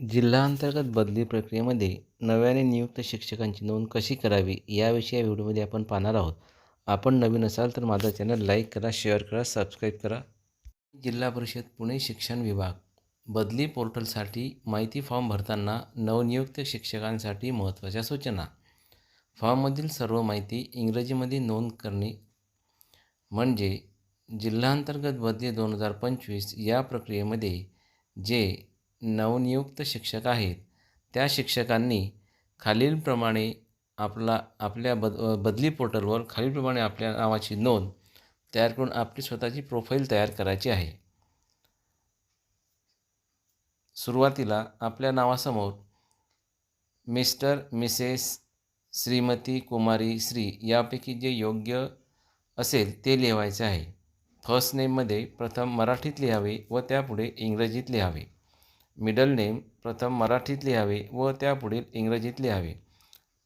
जिल्हाअंतर्गत बदली प्रक्रियेमध्ये नव्याने नियुक्त शिक्षकांची नोंद कशी करावी याविषयी या व्हिडिओमध्ये आपण पाहणार आहोत. आपण नवीन असाल तर माझा चॅनल लाईक करा शेअर करा सबस्क्राईब करा. जिल्हा परिषद पुणे शिक्षण विभाग. बदली पोर्टलसाठी माहिती फॉर्म भरताना नवनियुक्त शिक्षकांसाठी महत्त्वाच्या सूचना. फॉर्ममधील सर्व माहिती इंग्रजीमध्ये नोंद करणे. म्हणजे जिल्हांतर्गत बदली दोन हजार पंचवीस या प्रक्रियेमध्ये जे नवनियुक्त शिक्षक आहेत. त्या शिक्षकांनी खालीलप्रमाणे आपला आपल्या बद बदली पोर्टलवर खालीलप्रमाणे आपल्या नावाची नोंद तयार करून आपली स्वतःची प्रोफाईल तयार करायची आहे. सुरुवातीला आपल्या नावासमोर मिस्टर मिसेस श्रीमती कुमारी श्री यापैकी जे योग्य असेल ते लिहायचे आहे. फर्स्ट नेममध्ये प्रथम मराठीत लिहावे व त्यापुढे इंग्रजीत लिहावे. मिडल नेम प्रथम मराठीत लिहावे व त्यापुढील इंग्रजीत लिहावे.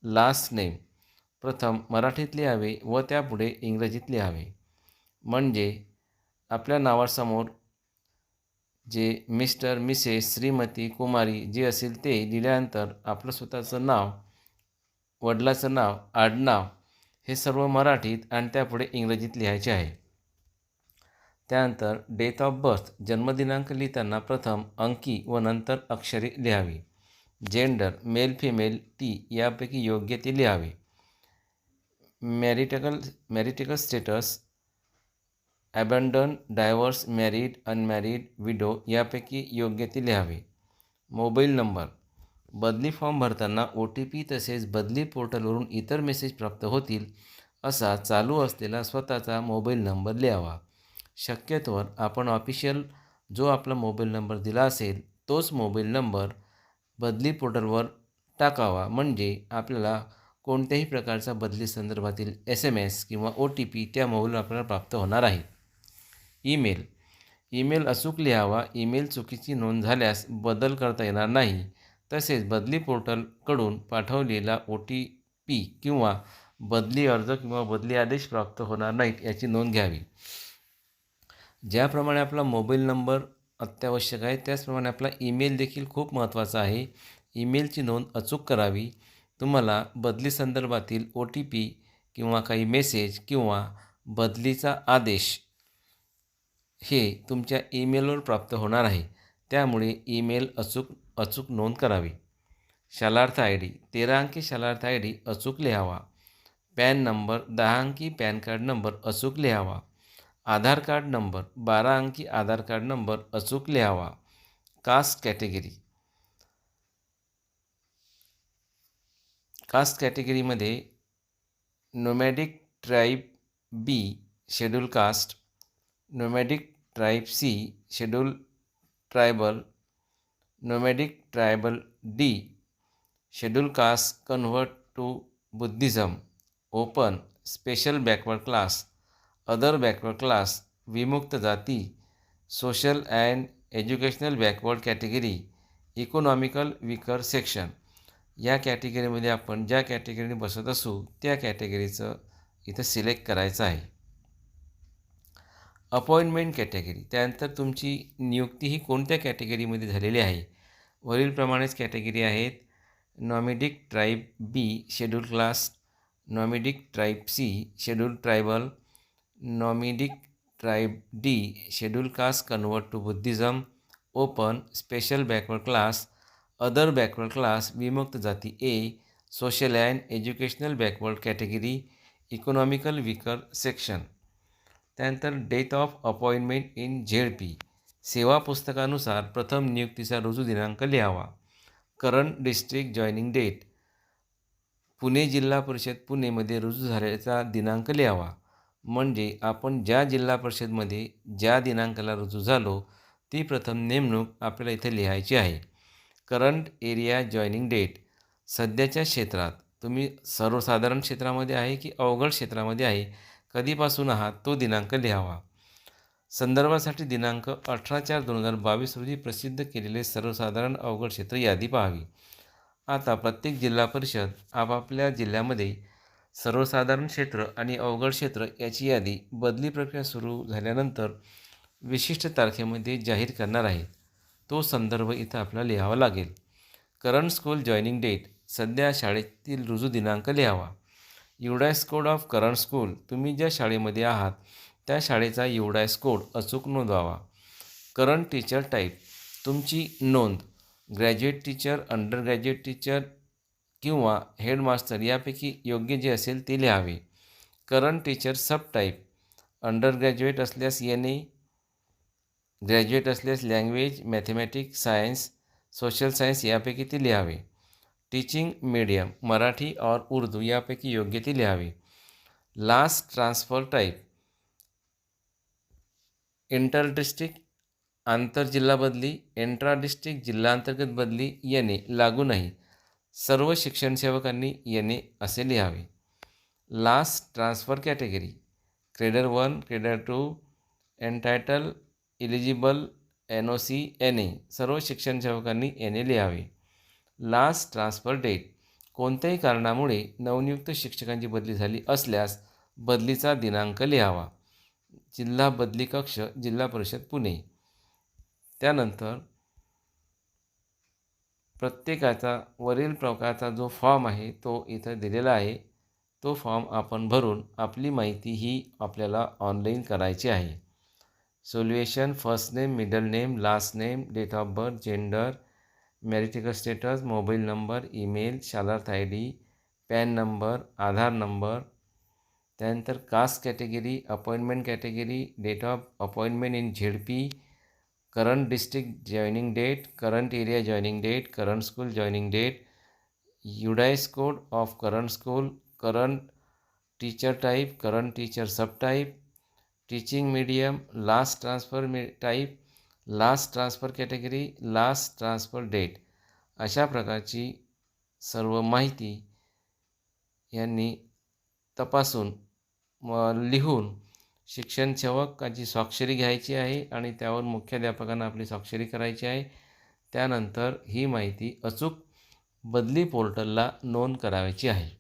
लास्ट नेम प्रथम मराठीत लिहावे व त्यापुढे इंग्रजीत लिहावे. म्हणजे आपल्या नावासमोर जे मिस्टर मिसेस श्रीमती कुमारी जे असेल ते लिहिल्यानंतर आपलं स्वतःचं नाव वडिलाचं नाव आडनाव हे सर्व मराठीत आणि त्यापुढे इंग्रजीत लिहायचे आहे. त्यानंतर डेट ऑफ बर्थ जन्मदिनांक लिहिताना प्रथम अंकी व नंतर अक्षरे लिहावी. जेंडर मेल फिमेल टी यापैकी योग्य ते लिहावे. Marital marital status abandon divorce married unmarried widow यापैकी योग्य ते लिहावे. मोबाईल नंबर बदली फॉर्म भरताना ओ टी पी तसेच बदली पोर्टलवरून इतर मेसेज प्राप्त होतील असा चालू असलेला स्वतःचा मोबाईल नंबर लिहावा. शक्यतोवर आपण ऑफिशियल जो आपला मोबाईल नंबर दिला असेल तोच मोबाईल नंबर बदली पोर्टलवर टाकावा. म्हणजे आपल्याला कोणत्याही प्रकारचा बदली संदर्भातील एस एम एस किंवा ओ टी पी त्या मोबाईलवर आपल्याला प्राप्त होणार आहे. ईमेल. ईमेल अचूक लिहावा. ईमेल चुकीची नोंद झाल्यास बदल करता येणार नाही. तसेच बदली पोर्टलकडून पाठवलेला ओ टी पी किंवा बदली अर्ज किंवा बदली आदेश प्राप्त होणार नाहीत याची नोंद घ्यावी. ज्याप्रमाणे आपला मोबाईल नंबर अत्यावश्यक आहे त्याचप्रमाणे आपला ईमेल देखील खूप महत्त्वाचा आहे. ईमेलची नोंद अचूक करावी. तुम्हाला बदली संदर्भातील ओ टी पी किंवा काही मेसेज किंवा बदलीचा आदेश हे तुमच्या ईमेलवर प्राप्त होणार आहे. त्यामुळे ईमेल अचूक अचूक नोंद करावी. शालार्थ आय डी तेरा अंकी शालार्थ आय डी अचूक लिहावा. पॅन नंबर दहा अंकी पॅन कार्ड नंबर अचूक लिहावा. आधार कार्ड नंबर बारा अंकी आधार कार्ड नंबर अचूक लिहावा. कास्ट कॅटेगरी कास्ट कॅटेगरीमध्ये nomadic tribe B schedule caste nomadic tribe C schedule tribal nomadic tribal D schedule caste convert to Buddhism open special backward class other backward class विमुक्त जाती social and educational backward category economical weaker section या कॅटेगरीमध्ये आपण ज्या कॅटेगरीने बसत असू त्या कॅटेगरीचं इथं सिलेक्ट करायचं आहे. अपॉइंटमेंट कॅटेगरी त्यानंतर तुमची नियुक्ती ही कोणत्या कॅटेगरीमध्ये झालेली आहे? वरीलप्रमाणेच कॅटेगरी आहेत. Nomadic tribe B schedule class nomadic tribe C schedule tribal nomadic tribe D schedule caste convert to Buddhism open special backward class other backward class विमुक्त जाती A social and educational backward category economical weaker section त्यानंतर date of appointment in Z P सेवा पुस्तकानुसार प्रथम नियुक्तीचा रुजू दिनांक लिहावा. Current district joining date Pune Zilla Parishad पुणेमध्ये रुजू झाल्याचा दिनांक लिहावा. म्हणजे आपण ज्या जिल्हा परिषदमध्ये ज्या दिनांकाला रुजू झालो ती प्रथम नेमणूक आपल्याला इथे लिहायची आहे. Current area joining date. सध्याच्या क्षेत्रात तुम्ही सर्वसाधारण क्षेत्रामध्ये आहे की अवघड क्षेत्रामध्ये आहे कधीपासून आहात तो दिनांक लिहावा. संदर्भासाठी दिनांक अठरा चार दोन हजार बावीस रोजी प्रसिद्ध केलेले सर्वसाधारण अवघड क्षेत्र यादी पाहावी. आता प्रत्येक जिल्हा परिषद आपापल्या जिल्ह्यामध्ये सर्वसाधारण क्षेत्र आणि अवघड क्षेत्र याची यादी बदली प्रक्रिया सुरू झाल्यानंतर विशिष्ट तारखेमध्ये जाहीर करणार आहे. तो संदर्भ इथं आपला लिहावा लागेल. करंट स्कूल जॉईनिंग डेट सध्या शाळेतील रुजू दिनांक लिहावा. UDISE code of current school तुम्ही ज्या शाळेमध्ये आहात त्या शाळेचा युडायस कोड अचूक नोंदवावा. करंट टीचर टाईप तुमची नोंद graduate teacher under graduate teacher किंवा हेडमास्टर यापैकी योग्य जे असेल ते लिहावे. Current teacher sub type under graduate असल्यास एन ए ग्रॅज्युएट असल्यास language mathematics science social science यापैकी ते लिहावे. टीचिंग मीडियम मराठी और उर्दू यापैकी योग्य ते लिहावे. Last transfer type inter district आंतरजिल्हा बदली इंट्रा डिस्ट्रिक्ट जिल्हांतर्गत बदली येणे लागू नाही. सर्व शिक्षणसेवकांनी येणे असे लिहावे. Last transfer category cadre one cadre two entitled eligible N O C N A सर्व शिक्षणसेवकांनी एन ए लिहावे. लास्ट ट्रान्सफर डेट कोणत्याही कारणामुळे नवनियुक्त शिक्षकांची बदली झाली असल्यास बदलीचा दिनांक लिहावा. जिल्हा बदली कक्ष जिल्हा परिषद पुणे. त्यानंतर प्रत्येकाचा वरील प्रकारचा जो फॉर्म आहे तो इथं दिलेला आहे. तो फॉर्म आपण भरून आपली माहिती ही आपल्याला ऑनलाईन करायची आहे. Salutation first name middle name last name date of birth gender marital status mobile number email Shalarth I D PAN number Aadhaar number त्यानंतर caste category appointment category date of appointment in Z P current district joining date current area joining date current school joining date UDISE code of current school current teacher type current teacher sub type teaching medium last transfer me type last transfer category last transfer date अशा प्रकारची सर्व माहिती यांनी तपासून म लिहून शिक्षण सेवकाची स्वाक्षरी घ्यायची आहे आणि त्यावर मुख्याध्यापकांना आपली स्वाक्षरी करायची आहे. त्यानंतर ही माहिती अचूक बदली पोर्टलला नोंद करावयाची आहे.